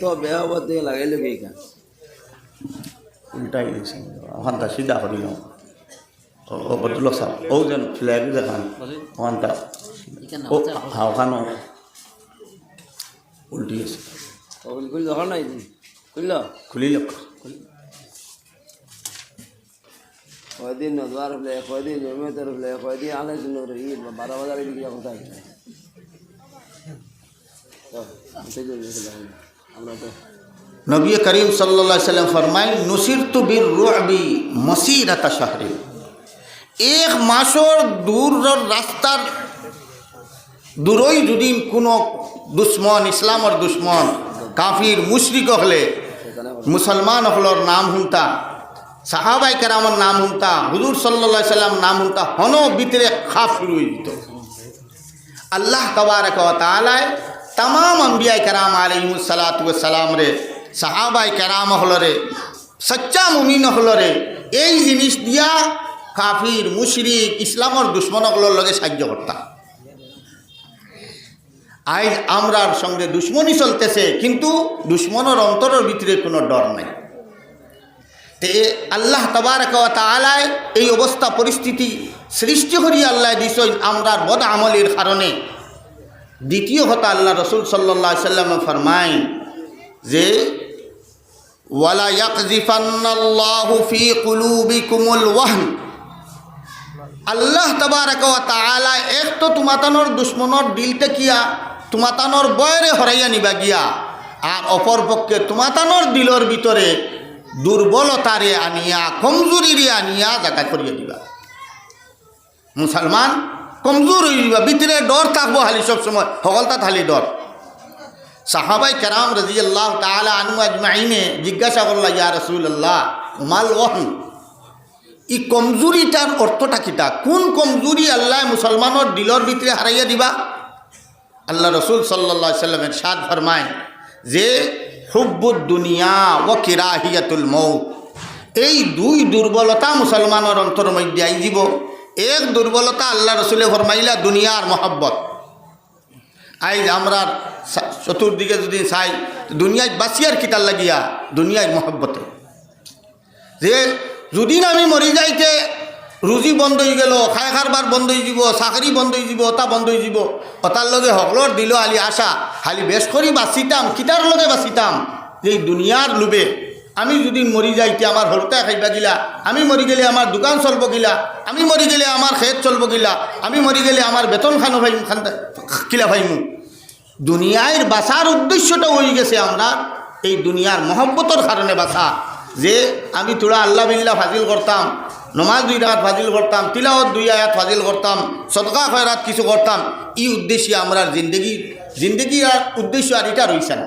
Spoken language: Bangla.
তো বেয়া হবার দিকে লাগাইলে কি কেন উল্টাই গেছে ওখানটা সিধা করিল ও ভদ্রলোক সাহেব ও যেন ফ্ল্যাগ দেখান ওখানটা ও হ্যাঁ ওখানে উল্টি গেছে খুলল দেখা নাই খুলল খুলি যাক কয়দিন নদওয়ার হলে কয়দিন জমিয়তের হলে কয়দিন আলাই জন্য ই বারো বাজারে বিক্রি কোথায় নবী করিম সাল্লা সাল্লাম ফরমাই নসির তু বীর রুবি মসিরতা শহরে এক মাসর দূরের রাস্তার দূরই যদি কোনো দুশ্মন, ইসলামর দুশ্মন, কাফির, মুশরিক হলে, মুসলমান হলর নাম হুনতা, সাহাবাই কেরামর নাম হুনতা, হুজুর সাল্লা সাল্লাম নাম হুনতা হন ভিতরে খাপ শুরু হয়ে যেত। আল্লাহ তবারক ওয়া তাআলায় তাম আম্বিয়াই কেরাম আলিমুসালাতাম রে সাহাবাই কেরাম হলরে সচ্চা মুমিন হলরে এই জিনিস দিয়া কাফির মুশরিক ইসলামর দুশ্মনগুলোর লগে সাহায্য করতাম আজ আমরার সঙ্গে দুশ্মনী চলতেছে কিন্তু দুশ্মনের অন্তরের ভিতরে কোনো ডর নাই তে আল্লাহ তবারক ওয়া তাআলায় এই অবস্থা পরিস্থিতি সৃষ্টি করি আল্লাহ দিস আমরার বদ আমলের কারণে দ্বিতীয় কথা আল্লাহ রসুল সাল্লাহ সাল্লাম ফরমাইন যে আল্লাহ তবারক ওয়া এক তো তুমাতানোর দুশ্মনের দিলটা কিয়া, তুমাতানোর বয়রে হরাইয়া নিবা গিয়া, আর অপর পক্ষে তুমাতানোর দিলর ভিতরে দুর্বলতারে আনিয়া, কমজোরিরে আনিয়া জায়গা করিয়া দিবা। মুসলমান কমজোর হয়ে যাবা ভিতরে ডর থাকব হালি সবসময় সকলতা থালি ডর। সাহাবাই কেরাম রাজি আল্লাহ তালা আনু আজমাইনে জিজ্ঞাসা করল, ইয়া রসুল আল্লাহ মাল ওহন ই কমজোরিটার অর্থটা কিতা কোন কমজোরি আল্লাহ মুসলমানের দিলর ভিতরে হারাইয়া দিবা? আল্লাহ রসুল সাল্লা সাল্লামের সাদ ফরমায়, যে হুব্বুদ ও কিরাহিয়াতুল মৌ এই দুই দুর্বলতা মুসলমানের অন্তর মধ্যে আই যাব এক দুর্বলতা আল্লাহ রসুলে ফরমাইলা দুনিয়ার মহব্বত। আইজ আমরা চতুর্দিকে যদি চাই, দুনিয়ায় বাঁচিয়ার কিতার লাগিয়া? দুনিয়ায় মহব্বতে। যে যদি আমি মরি যাইতে রুজি বন্ধ হয়ে গেল খাই খারবার বন্ধ হয়ে যাব চাকরি বন্ধ হয়ে যাব ওটা বন্ধ হয়ে যাব ওটার লগে সকলর দিল আলি আশা, খালি বেশ করি বাঁচিতাম, কিতার লগে বাঁচিতাম, যে দুনিয়ার লোভে আমি যদি মরি যাইতে আমার হলতা খাইবা গিলা আমি মরি গেলে আমার দোকান চলব গিলা। আমি মরি গেলে আমার খেত চলব গিলা। আমি মরি গেলে আমার বেতন খানো ভাই খান কিলা ভাইমু দুনিয়ার বাঁচার উদ্দেশ্যটা হয়ে গেছে আমরা। এই দুনিয়ার মহব্বতর কারণে বাঁচা যে আমি তোরা আল্লাহ বিল্লাহ ফাজিল করতাম, নমাজ দুই রাত ফাজিল করতাম, তিলাওয়াত দুই আয়াত ফাজিল করতাম, সদকা খয়রাত কিছু করতাম, এই উদ্দেশ্যে আমরা জিন্দগি জিন্দগি আর উদ্দেশ্য আর এটা রয়েছে না।